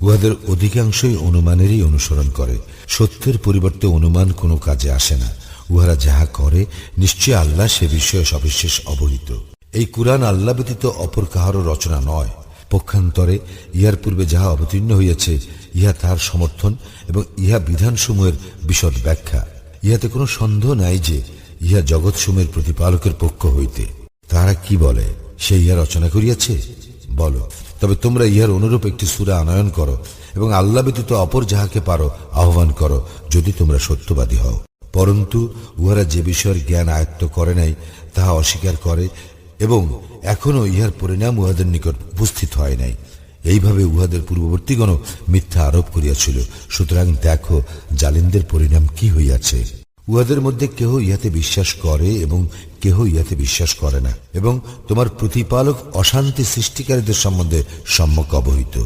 উহাদের অধিকাংশই অনুমানেরই অনুসরণ করে। সত্যের পরিবর্তে অনুমান কোনো কাজে আসে না। উহারা যাহা করে নিশ্চয় আল্লাহ সে বিষয়ে সবিশেষ অবহিত। এই কুরআন আল্লাহ ব্যতীত অপর কাহারও রচনা নয়। পক্ষান্তরে ইহার পূর্বে যাহা অবতীর্ণ হইয়াছে, ইহা তাহার সমর্থন এবং ইহা বিধানসমূহের বিশদ ব্যাখ্যা। ইহাতে কোনো সন্দেহ নাই যে ইহা জগৎসমূহের প্রতিপালকের পক্ষ হইতে। তাহারা কি বলে? সে ইহা রচনা করিয়াছে? বলো, তবে তোমরা ইহার অনুরূপ একটি সুরা আনয়ন করো এবং আল্লাহ ব্যতীত অপর যাহাকে পারো আহ্বান করো, যদি তোমরা সত্যবাদী হও। পরন্তু, উহারা যে বিষয়ের জ্ঞান আয়ত্ত করে নাই, তাহা অস্বীকার করে এবং এখনও ইহার পরিণাম উহাদের নিকট উপস্থিত হয় নাই। এইভাবে উহাদের পূর্ববর্তীগণও মিথ্যা আরোপ করিয়াছিল। সুতরাং দেখো, জালিমদের পরিণাম কি হইয়াছে। উহাদের মধ্যে কেহ ইহাতে বিশ্বাস করে এবং কেহ ইহাতে বিশ্বাস করে না, এবং তোমার প্রতিপালক অশান্তি সৃষ্টিকারীদের সম্বন্ধে সম্যক অবহিত।